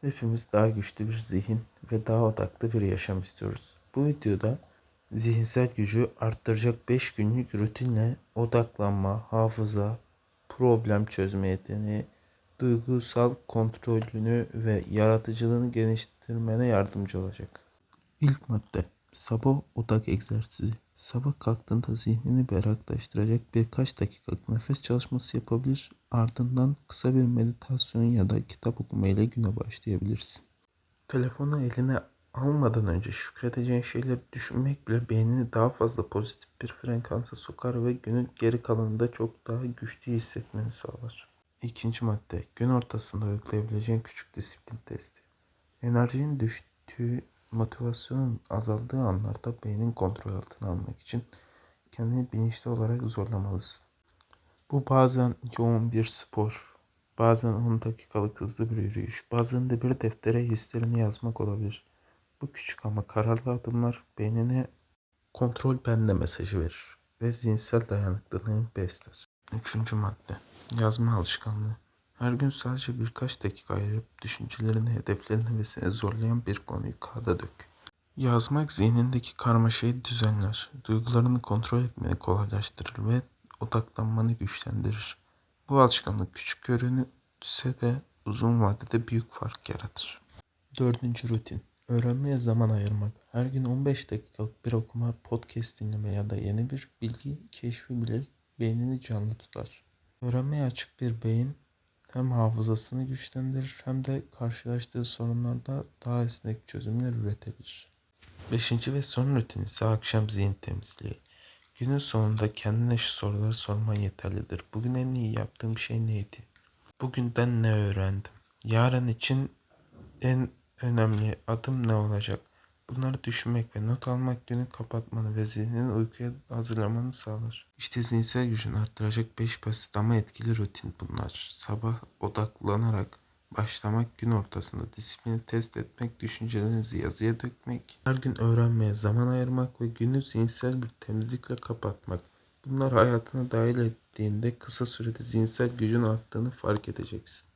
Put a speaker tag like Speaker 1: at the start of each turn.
Speaker 1: Hepimiz daha güçlü bir zihin ve daha odaklı bir yaşam istiyoruz. Bu videoda zihinsel gücü arttıracak 5 günlük rutinle odaklanma, hafıza, problem çözme yeteneği, duygusal kontrolünü ve yaratıcılığını geliştirmene yardımcı olacak. İlk madde sabah odak egzersizi. Sabah kalktığında zihnini berraklaştıracak birkaç dakikalık nefes çalışması yapabilir. Ardından kısa bir meditasyon ya da kitap okuma ile güne başlayabilirsin. Telefonu eline almadan önce şükredeceğin şeyleri düşünmek bile beynini daha fazla pozitif bir frekansa sokar ve günün geri kalanında çok daha güçlü hissetmeni sağlar. İkinci madde, gün ortasında uygulayabileceğin küçük disiplin testi. Enerjinin düştüğü, motivasyonun azaldığı anlarda beynin kontrol altına almak için kendini bilinçli olarak zorlamalısın. Bu bazen yoğun bir spor, bazen 10 dakikalık hızlı bir yürüyüş, bazen de bir deftere hislerini yazmak olabilir. Bu küçük ama kararlı adımlar beynine kontrol bende mesajı verir ve zihinsel dayanıklılığını besler. Üçüncü madde, yazma alışkanlığı. Her gün sadece birkaç dakika ayırıp düşüncelerini, hedeflerini ve seni zorlayan bir konuyu kağıda dök. Yazmak zihnindeki karmaşayı düzenler, duygularını kontrol etmeni kolaylaştırır ve odaklanmanı güçlendirir. Bu alışkanlık küçük görünse de uzun vadede büyük fark yaratır. Dördüncü rutin. Öğrenmeye zaman ayırmak. Her gün 15 dakikalık bir okuma, podcast dinleme ya da yeni bir bilgi keşfi bile beynini canlı tutar. Öğrenmeye açık bir beyin hem hafızasını güçlendirir hem de karşılaştığı sorunlarda daha esnek çözümler üretebilir. Beşinci ve son rutin ise akşam zihin temizliği. Günün sonunda kendine şu soruları sorman yeterlidir. Bugün en iyi yaptığım şey neydi? Bugün ben ne öğrendim? Yarın için en önemli adım ne olacak? Bunları düşünmek ve not almak günü kapatmanı ve zihnini uykuya hazırlamanı sağlar. İşte zihinsel gücünü arttıracak 5 basit ama etkili rutin bunlar. Sabah odaklanarak başlamak, gün ortasında disiplini test etmek, düşüncelerinizi yazıya dökmek, her gün öğrenmeye zaman ayırmak ve günü zihinsel bir temizlikle kapatmak. Bunlar hayatına dahil ettiğinde kısa sürede zihinsel gücün arttığını fark edeceksin.